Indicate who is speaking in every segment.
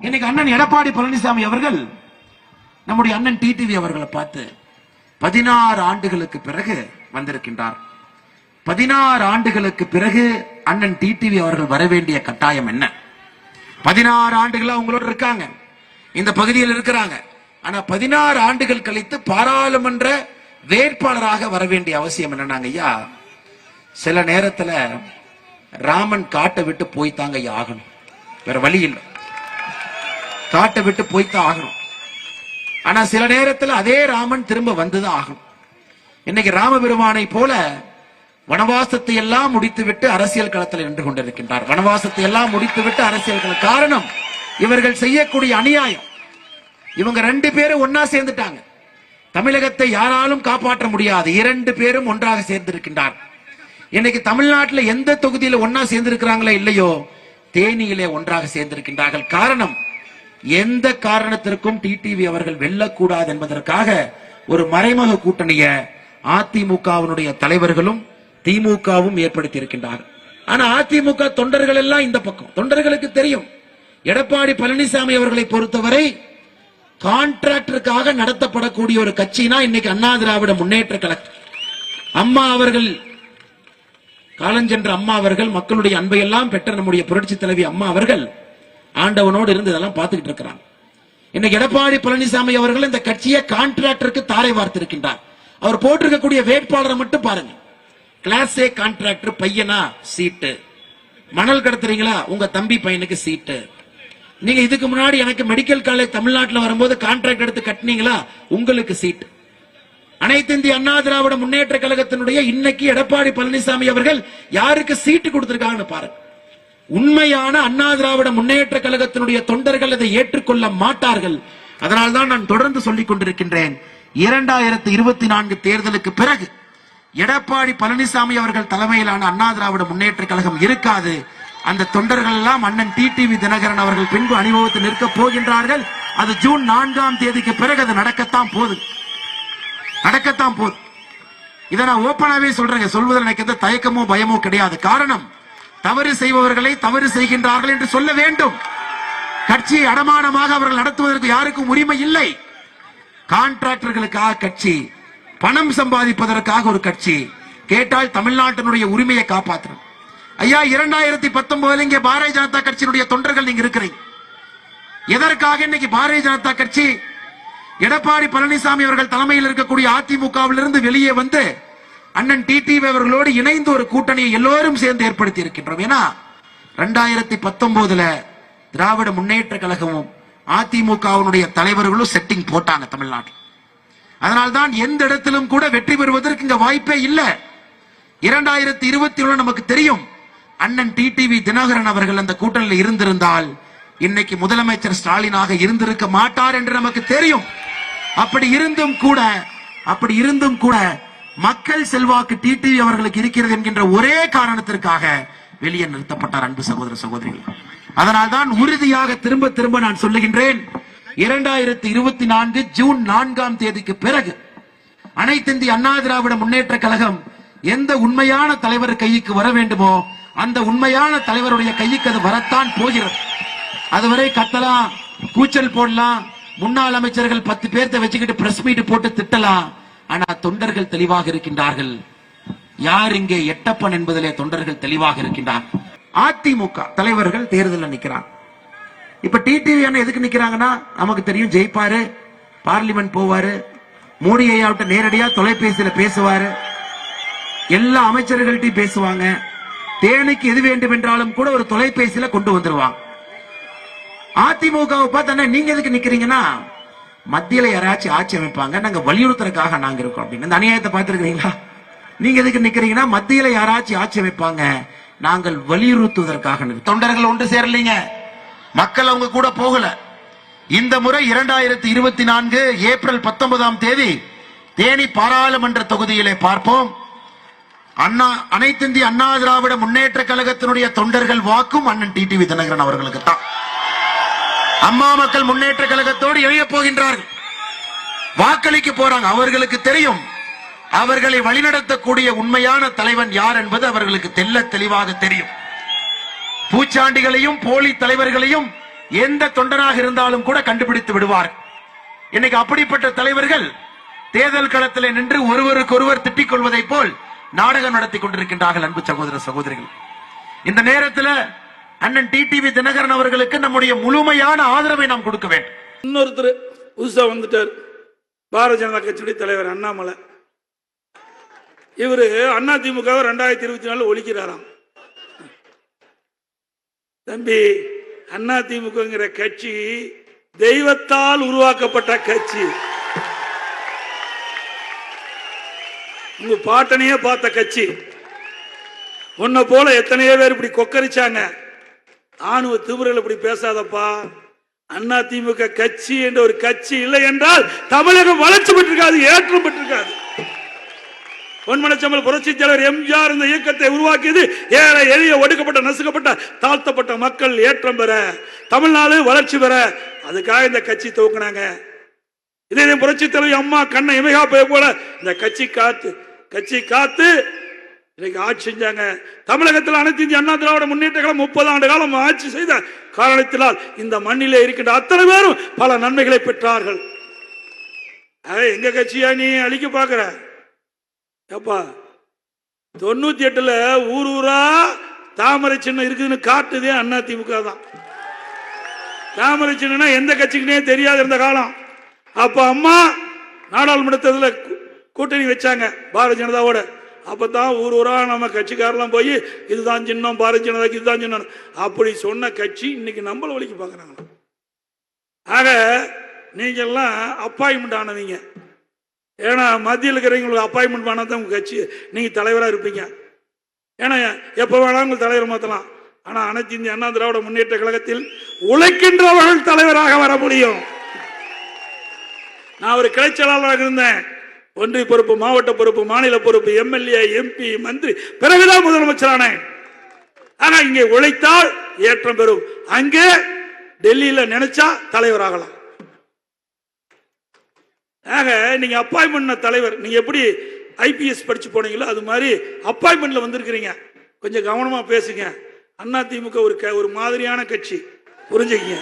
Speaker 1: இன்னைக்கு அண்ணன் எடப்பாடி பழனிசாமி அவர்கள் நம்முடைய அண்ணன் டிடிவி அவர்களை பார்த்து பதினாறு ஆண்டுகளுக்கு பிறகு வந்திருக்கின்றார். பதினாறு ஆண்டுகளுக்கு பிறகு அண்ணன் டிடிவி அவர்கள் வர வேண்டிய கட்டாயம் என்ன? பதினாறு ஆண்டுகளா அவங்களோட இருக்காங்க. இந்த பகுதியில் இருக்கிறாங்க. ஆனா பதினாறு ஆண்டுகள் கழித்து பாராளுமன்ற வேட்பாளராக வர வேண்டிய அவசியம் என்னன்னாங்க ஐயா? சில நேரத்துல ராமன் காட்டை விட்டு போய்த்தாங்க ஐயா ஆகணும். வேற வழி இல்லை. காட்டை விட்டு போய்த்தான் ஆகணும். ஆனா சில நேரத்தில் அதே ராமன் திரும்ப வந்துதான் ஆகணும். இன்னைக்கு ராமபெருமானை போல வனவாசத்தை எல்லாம் முடித்துவிட்டு அரசியல் களத்தில் நின்று கொண்டிருக்கின்றார். வனவாசத்தை எல்லாம் முடித்துவிட்டு அரசியல் களம் காரணம் இவர்கள் செய்யக்கூடிய அநியாயம். இவங்க ரெண்டு பேரும் ஒன்னா சேர்ந்துட்டாங்க. தமிழகத்தை யாராலும் காப்பாற்ற முடியாது. இரண்டு பேரும் ஒன்றாக சேர்ந்திருக்கின்றார். இன்னைக்கு தமிழ்நாட்டில் எந்த தொகுதியில ஒன்னா சேர்ந்திருக்கிறாங்களோ இல்லையோ தேனியிலே ஒன்றாக சேர்ந்திருக்கின்றார்கள். காரணம் எந்த காரணத்திற்கும் டிடிவி அவர்கள் வெல்லக்கூடாது என்பதற்காக ஒரு மறைமுக கூட்டணிய அதிமுகவினுடைய தலைவர்களும் திமுகவும் ஏற்படுத்தி இருக்கின்றார் ஆனா அதிமுக தொண்டர்கள் எல்லாம் இந்த பக்கம். தொண்டர்களுக்கு தெரியும். எடப்பாடி பழனிசாமி அவர்களை பொறுத்தவரை கான்ட்ராக்டருக்காக நடத்தப்படக்கூடிய ஒரு கட்சினா இன்னைக்கு அண்ணா திராவிட முன்னேற்ற கழகம். அம்மா அவர்கள் காலஞ்சென்ற அம்மா அவர்கள் மக்களுடைய அன்பை எல்லாம் பெற்ற நம்முடைய புரட்சி தலைவி அம்மா அவர்கள் ஆண்டவனோடு இருந்து இதெல்லாம் பார்த்துக்கிட்டு இருக்கிறான். இன்னைக்கு எடப்பாடி பழனிசாமி அவர்கள் இந்த கட்சியை கான்ட்ராக்டருக்கு தாரை வார்த்திருக்கின்றார். அவர் போட்டிருக்கக்கூடிய வேட்பாளரை மட்டும் பாருங்க. கிளாஸ் ஏ கான்ட்ராக்டர் பையனா? சீட்டு மணல் கடத்துறீங்களா? உங்க தம்பி பையனுக்கு சீட்டு நீங்க இதுக்கு முன்னாடி எனக்கு மெடிக்கல் காலேஜ் தமிழ்நாட்டில் வரும்போது கான்ட்ராக்ட் எடுத்து கட்டினீங்களா? உங்களுக்கு சீட் அனைத்து இந்திய அண்ணா திராவிட முன்னேற்ற கழகத்தினுடைய இன்னைக்கு எடப்பாடி பழனிசாமி அவர்கள் யாருக்கு சீட்டு கொடுத்திருக்காங்கன்னு பாருங்க. உண்மையான அண்ணா திராவிட முன்னேற்ற கழகத்தினுடைய தொண்டர்கள் அதை ஏற்றுக்கொள்ள மாட்டார்கள். அதனால்தான் நான் தொடர்ந்து சொல்லிக் கொண்டிருக்கின்றேன். இரண்டாயிரத்தி இருபத்தி நான்கு தேர்தலுக்கு பிறகு எடப்பாடி பழனிசாமி அவர்கள் தலைமையிலான அண்ணா திராவிட முன்னேற்ற கழகம் இருக்காது. அந்த தொண்டர்கள் எல்லாம் அண்ணன் டிடிவி தினகரன் அவர்கள் பின்பு அனுபவத்தில் நிற்க போகின்றார்கள். அது ஜூன் நான்காம் தேதிக்கு பிறகு அது நடக்கத்தான் போகுது. நடக்கத்தான் போகுது. இதை நான் ஓப்பனாவே சொல்றேங்க. சொல்வதில் எனக்கு எந்த தயக்கமோ பயமோ கிடையாது. காரணம் தவறு செய்பவர்களை தவறு செய்கின்றார்கள் என்று சொல்ல வேண்டும். கட்சியை அடமானமாக அவர்கள் நடத்துவதற்கு யாருக்கும் உரிமை இல்லை. கான்ட்ராக்டர்களுக்காக கட்சி பணம் சம்பாதிப்பதற்காக ஒரு கட்சி கேட்டால் தமிழ்நாட்டினுடைய உரிமையை காப்பாற்றணும். ஐயா இரண்டாயிரத்தி பத்தொன்பதுல இங்கே பாரதிய ஜனதா கட்சியினுடைய தொண்டர்கள் நீங்க இருக்கிறீங்க. எதற்காக இன்னைக்கு பாரதிய ஜனதா கட்சி எடப்பாடி பழனிசாமி அவர்கள் தலைமையில் இருக்கக்கூடிய அதிமுகவிலிருந்து வெளியே வந்து அண்ணன் டிடிவி அவர்களோடு இணைந்து ஒரு கூட்டணியை எல்லோரும் சேர்ந்து ஏற்படுத்தி இருக்கின்றோம். ஏன்னா ரெண்டாயிரத்தி பத்தொன்பதுல திராவிட முன்னேற்ற கழகமும் அதிமுகவினுடைய தலைவர்களும் செட்டிங் போட்டாங்க தமிழ்நாட்டில். அதனால்தான் எந்த இடத்திலும் கூட வெற்றி பெறுவதற்கு இங்க வாய்ப்பே இல்லை. இரண்டாயிரத்தி இருபத்தி ஒண்ணு நமக்கு தெரியும் அண்ணன் டிடிவி தினகரன் அவர்கள் அந்த கூட்டணியில் இருந்திருந்தால் இன்னைக்கு முதலமைச்சர் ஸ்டாலினாக இருந்திருக்க மாட்டார் என்று நமக்கு தெரியும். அப்படி இருந்தும் கூட அப்படி இருந்தும் கூட மக்கள் செல்வாக்கு டிடிவி அவர்களுக்கு இருக்கிறது என்கின்ற ஒரே காரணத்திற்காக வெளியே நிறுத்தப்பட்டார் அன்பு சகோதர சகோதரிகள். அதனால்தான் உறுதியாக திரும்ப திரும்ப நான் சொல்லுகின்றேன் இரண்டாயிரத்தி இருபத்தி நான்கு ஜூன் நான்காம் தேதிக்கு பிறகு அனைத்து இந்திய அண்ணா திராவிட முன்னேற்ற கழகம் எந்த உண்மையான தலைவர் கைக்கு வர வேண்டுமோ அந்த உண்மையான தலைவருடைய கைக்கு அது வரத்தான் போகிறது. அதுவரை கத்தலாம் கூச்சல் போடலாம் முன்னாள் அமைச்சர்கள் பத்து பேர்த்த வச்சுக்கிட்டு பிரஸ் மீட் போட்டு திட்டலாம் ஆனா தொண்டர்கள் தெளிவாக இருக்கின்றார்கள். யார் இங்கே எட்டப்பன் என்பதிலே தொண்டர்கள் தெளிவாக இருக்கின்றார்? அதிமுக தலைவர்கள் தேர்தலில் நிற்கிறார் இப்ப டிடிவி அண்ணன் எதுக்கு நிக்கிறாங்கன்னா நமக்கு தெரியும் ஜெயிப்பாரு பார்லிமெண்ட் போவாரு மோடி ஐயாவிட்ட நேரடியா தொலைபேசியில பேசுவாரு. எல்லா அமைச்சர்கள்ட்டையும் பேசுவாங்க. தேனிக்கு எது வேண்டும் என்றாலும் கூட ஒரு தொலைபேசியில கொண்டு வந்துருவாங்க. அதிமுகவை பார்த்தா நீங்க எதுக்கு நிக்கிறீங்கன்னா மத்தியில யாராச்சும் ஆட்சி அமைப்பாங்க நாங்க வலியுறுத்துறதுக்காக நாங்க இருக்கோம் அப்படின்னு. இந்த அநியாயத்தை பார்த்துருக்கீங்களா நீங்க எதுக்கு நிக்கிறீங்கன்னா மத்தியில யாராச்சும் ஆட்சி அமைப்பாங்க நாங்கள் வலியுறுத்துவதற்காக தொண்டர்கள் ஒன்று சேரலைங்க. மக்கள் அவங்க கூட போகல. இந்த முறை இரண்டாயிரத்தி இருபத்தி நான்கு ஏப்ரல் பத்தொன்பதாம் தேதி தேனி பாராளுமன்ற தொகுதியிலே பார்ப்போம். அண்ணா அனைத்திந்திய அண்ணா திராவிட முன்னேற்ற கழகத்தினுடைய தொண்டர்கள் வாக்கும் அண்ணன் டிடிவி தினகரன் அவர்களுக்கு தான் அம்மா மக்கள் முன்னேற்ற கழகத்தோடு இணைய போகின்றார்கள். வாக்களிக்க போறாங்க. அவர்களுக்கு தெரியும். அவர்களை வழிநடத்தக்கூடிய உண்மையான தலைவன் யார் என்பது அவர்களுக்கு தெல்ல தெளிவாக தெரியும். பூச்சாண்டிகளையும் போலி தலைவர்களையும் எந்த தொண்டனாக இருந்தாலும் கூட கண்டுபிடித்து விடுவார். இன்னைக்கு அப்படிப்பட்ட தலைவர்கள் தேர்தல் களத்தில் நின்று ஒருவருக்கு ஒருவர் திட்டிக் கொள்வதை போல் நாடகம் நடத்தி கொண்டிருக்கின்றார்கள் அன்பு சகோதர சகோதரிகள். இந்த நேரத்தில் அண்ணன் டிடிவி தினகரன் அவர்களுக்கு நம்முடைய முழுமையான ஆதரவை நாம் கொடுக்க வேண்டும்.
Speaker 2: இன்னொருத்தர் புதுசா வந்துட்டார். பாரதிய ஜனதா கட்சியுடைய தலைவர் அண்ணாமலை. இவரு அண்ணா திமுக ரெண்டாயிரத்தி இருபத்தி நாலு ஒழிக்கிறாராம். தம்பி அண்ணா திமுகங்கிற கட்சி தெய்வத்தால் உருவாக்கப்பட்ட கட்சி. உங்க பாட்டனையே பார்த்த கட்சி. உன்னை போல எத்தனையோ பேர் இப்படி கொக்கரிச்சாங்க. ஆணுவ திமுறையில் இப்படி பேசாதப்பா. அண்ணா திமுக கட்சி என்ற ஒரு கட்சி இல்லை என்றால் தமிழகம் வளர்ச்சி பெற்றிருக்காது ஏற்றம் பெற்றிருக்காது. பொன்மனச்சம்பல் புரட்சி தலைவர் எம்ஜிஆர் இந்த இயக்கத்தை உருவாக்கியது ஏழை எளிய ஒடுக்கப்பட்ட நசுக்கப்பட்ட தாழ்த்தப்பட்ட மக்கள் ஏற்றம் பெற தமிழ்நாடு வளர்ச்சி பெற. அதுக்காக இந்த கட்சி துவக்கினாங்க. இதே புரட்சி தலைவர் அம்மா கண்ணை இமைகா போல இந்த கட்சி காத்து கட்சி காத்து இன்னைக்கு ஆட்சி செஞ்சாங்க. தமிழகத்தில் அனைத்து இந்திய அண்ணா திராவிட முன்னேற்ற காலம் முப்பது ஆண்டு காலம் ஆட்சி செய்த காரணத்தினால் இந்த மண்ணிலே இருக்கின்ற அத்தனை பேரும் பல நன்மைகளை பெற்றார்கள். எங்க கட்சியா நீ? அழிக்க பாக்குற. ஏப்பா தொண்ணூத்தி எட்டுல ஊர் ஊரா தாமரை சின்னம் இருக்குதுன்னு காட்டுதே அண்ணா திமுக தான். தாமரை சின்னம்னா எந்த கட்சிக்குனே தெரியாது இருந்த காலம். அப்ப அம்மா நாடாளுமன்றத்தில் கூட்டணி வச்சாங்க பாரதிய ஜனதாவோட. அப்பதான் ஊர் ஊரா நம்ம கட்சிக்காரெல்லாம் போய் இதுதான் சின்னம் பாரதிய ஜனதாக்கு இதுதான் சின்னம். அப்படி சொன்ன கட்சி இன்னைக்கு நம்மள வழிக்கு பார்க்குறாங்க. ஆக நீங்கெல்லாம் அப்பாயின்மெண்ட் ஆனவங்க. ஏன்னா மத்தியில் இருக்கிறவங்களுக்கு அப்பாயின்மெண்ட் பண்ணா தான் உங்க கட்சி நீங்க தலைவரா இருப்பீங்க. ஏன்னா எப்ப வேணாலும் உங்கள் தலைவரை மாத்தலாம். ஆனா அனைத்து இந்திய அண்ணா திராவிட முன்னேற்ற கழகத்தில் உழைக்கின்றவர்கள் தலைவராக வர முடியும். நான் ஒரு கிளைச்சலாளராக இருந்தேன். ஒன்றிய பொறுப்பு மாவட்ட பொறுப்பு மாநில பொறுப்பு எம்எல்ஏ எம்பி மந்திரி பிறகுதான் முதலமைச்சரானேன் ஆனா இங்கே உழைத்தால் ஏற்றம் பெறும். அங்கே டெல்லியில நினைச்சா தலைவராகலாம் ஆக நீங்க அப்பாயின்மெண்ட் தலைவர் நீங்க எப்படி ஐபிஎஸ் படிச்சு போனீங்களோ அது மாதிரி அப்பாயின்மெண்ட்ல வந்திருக்கிறீங்க. கொஞ்சம் கவனமா பேசுங்க. அண்ணா திமுக ஒரு க- ஒரு மாதிரியான கட்சி. புரிஞ்சுக்கங்க.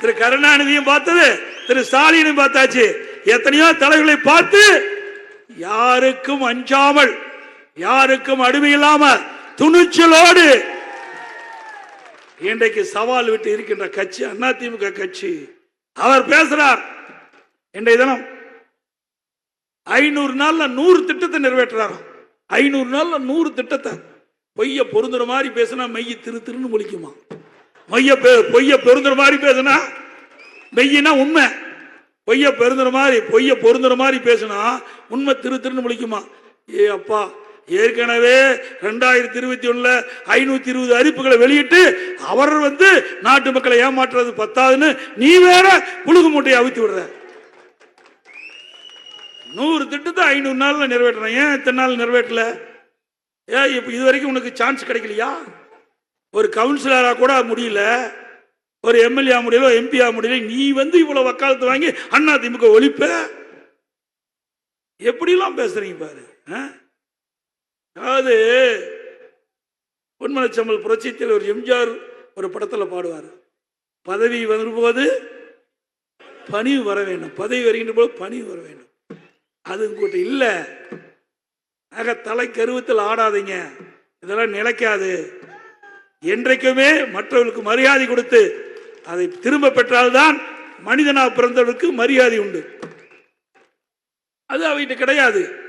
Speaker 2: திரு கருணாநிதியும் பார்த்தது திரு ஸ்டாலினும் பார்த்தாச்சு. எத்தனையோ தலைவர்களை பார்த்து யாருக்கும் அஞ்சாமல் யாருக்கும் அடிமை இல்லாம துணிச்சலோடு இன்றைக்கு சவால் விட்டு இருக்கின்ற கட்சி அதிமுக கட்சி. அவர் பேசுறார் இன்றைய தினம் ஐநூறு நாள்ல நூறு திட்டத்தை நிறைவேற்றுறாராம் ஐநூறு நாள்ல நூறு திட்டத்தை. பொய்ய பொருந்துற மாதிரி பேசினா மெய்ய திரு திருன்னு முழிக்குமா? மைய பெ- பொய்ய பொருந்துற மாதிரி பேசினா மெய்யினா உண்மை. பொய்ய பெருந்துற மாதிரி பொய்ய பொருந்துற மாதிரி பேசினா உண்மை திரு திருன்னு முழிக்குமா? ஏ அப்பா ஏற்கனவே ரெண்டாயிரத்தி இருபத்தி ஒண்ணுல ஐநூத்தி இருபது அறிப்புகளை வெளியிட்டு அவர் வந்து நாட்டு மக்களை ஏமாற்றுறது பத்தாதுன்னு நீ வேற புழுகு மூட்டையை அவித்து விடுற. நூறு திட்டத்தை ஐநூறு நாள்ல நிறைவேற்றுறேன். ஏன் இத்தனை நாள் நிறைவேற்றல? ஏன் இப்ப இது வரைக்கும் உனக்கு சான்ஸ் கிடைக்கலையா? ஒரு கவுன்சிலரா கூட முடியல. ஒரு எம்எல்ஏ முடியல எம்பி ஆக முடியல நீ வந்து இவ்வளவு வக்காலத்து வாங்கி அண்ணா திமுக ஒழிப்ப? எப்படிலாம் பேசுறீங்க பாரு ஆ? அதாவது பொன்மனச்சம்பல் புரட்சித்தில் ஒரு எம்ஜிஆர் ஒரு படத்தில் பாடுவார். பதவி வரும்போது பணிவு வர வேண்டும். பதவி வருகின்ற போது பணிவு வர வேண்டும். அது உங்ககிட்ட இல்லை. ஆக தலை கருவத்தில் ஆடாதீங்க. இதெல்லாம் நிலைக்காது. என்றைக்குமே மற்றவர்களுக்கு மரியாதை கொடுத்து அதை திரும்ப பெற்றால்தான் மனிதனாக பிறந்தவர்களுக்கு மரியாதை உண்டு. அது அவகிட்ட கிடையாது.